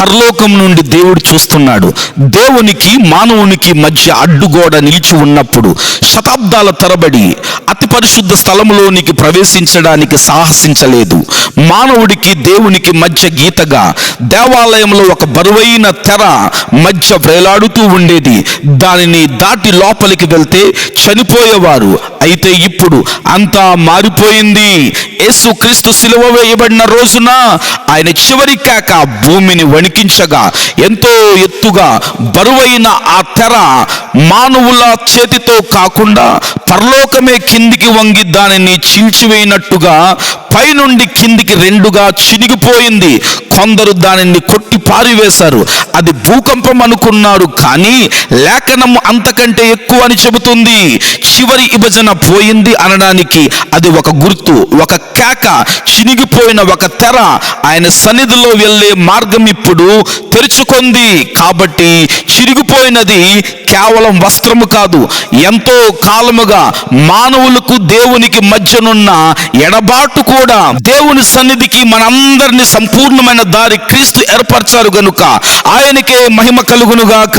పరలోకం నుండి దేవుడు చూస్తున్నాడు. దేవునికి మానవునికి మధ్య అడ్డుగోడ నిలిచి ఉన్నప్పుడు శతాబ్దాల తరబడి అతి పరిశుద్ధ స్థలంలోనికి ప్రవేశించడానికి సాహసించలేదు. మానవుడికి దేవునికి మధ్య గీతగా దేవాలయంలో ఒక బరువైన తెర మధ్య వేలాడుతూ ఉండేది. దానిని దాటి లోపలికి వెళ్తే చనిపోయేవారు. అయితే ఇప్పుడు అంతా మారిపోయింది. యేసు క్రీస్తు సిలువ వేయబడిన రోజున ఆయన చివరి కాక భూమిని వణి ఎక్కించగా ఎంతో ఎత్తుగా బరువైన ఆ తెర మానవుల చేతితో కాకుండా పరలోకమే కిందికి వంగి దానిని చీల్చివేయినట్టుగా పైనుండి కిందికి రెండుగా చినిగిపోయింది. కొందరు దానిని కొట్టి పారివేశారు. అది భూకంపం అనుకున్నారు కానీ లేఖనం అంతకంటే ఎక్కువ అని చెబుతుంది. చివరి విభజన పోయింది అనడానికి అది ఒక గుర్తు ఒక కేక చినిగిపోయిన ఒక తెర. ఆయన సన్నిధిలో వెళ్ళే మార్గం ఇప్పుడు తెరుచుకుంది కాబట్టి చిరిగిపోయినది కేవలం వస్త్రము కాదు ఎంతో కాలముగా మానవులకు దేవునికి మధ్యనున్న ఎడబాటు కూడా దేవుని సన్నిధికి మనందరిని సంపూర్ణమైన దారి క్రీస్తు ఏర్పరచారు గనుక ఆయనకే మహిమ కలుగునుగాక.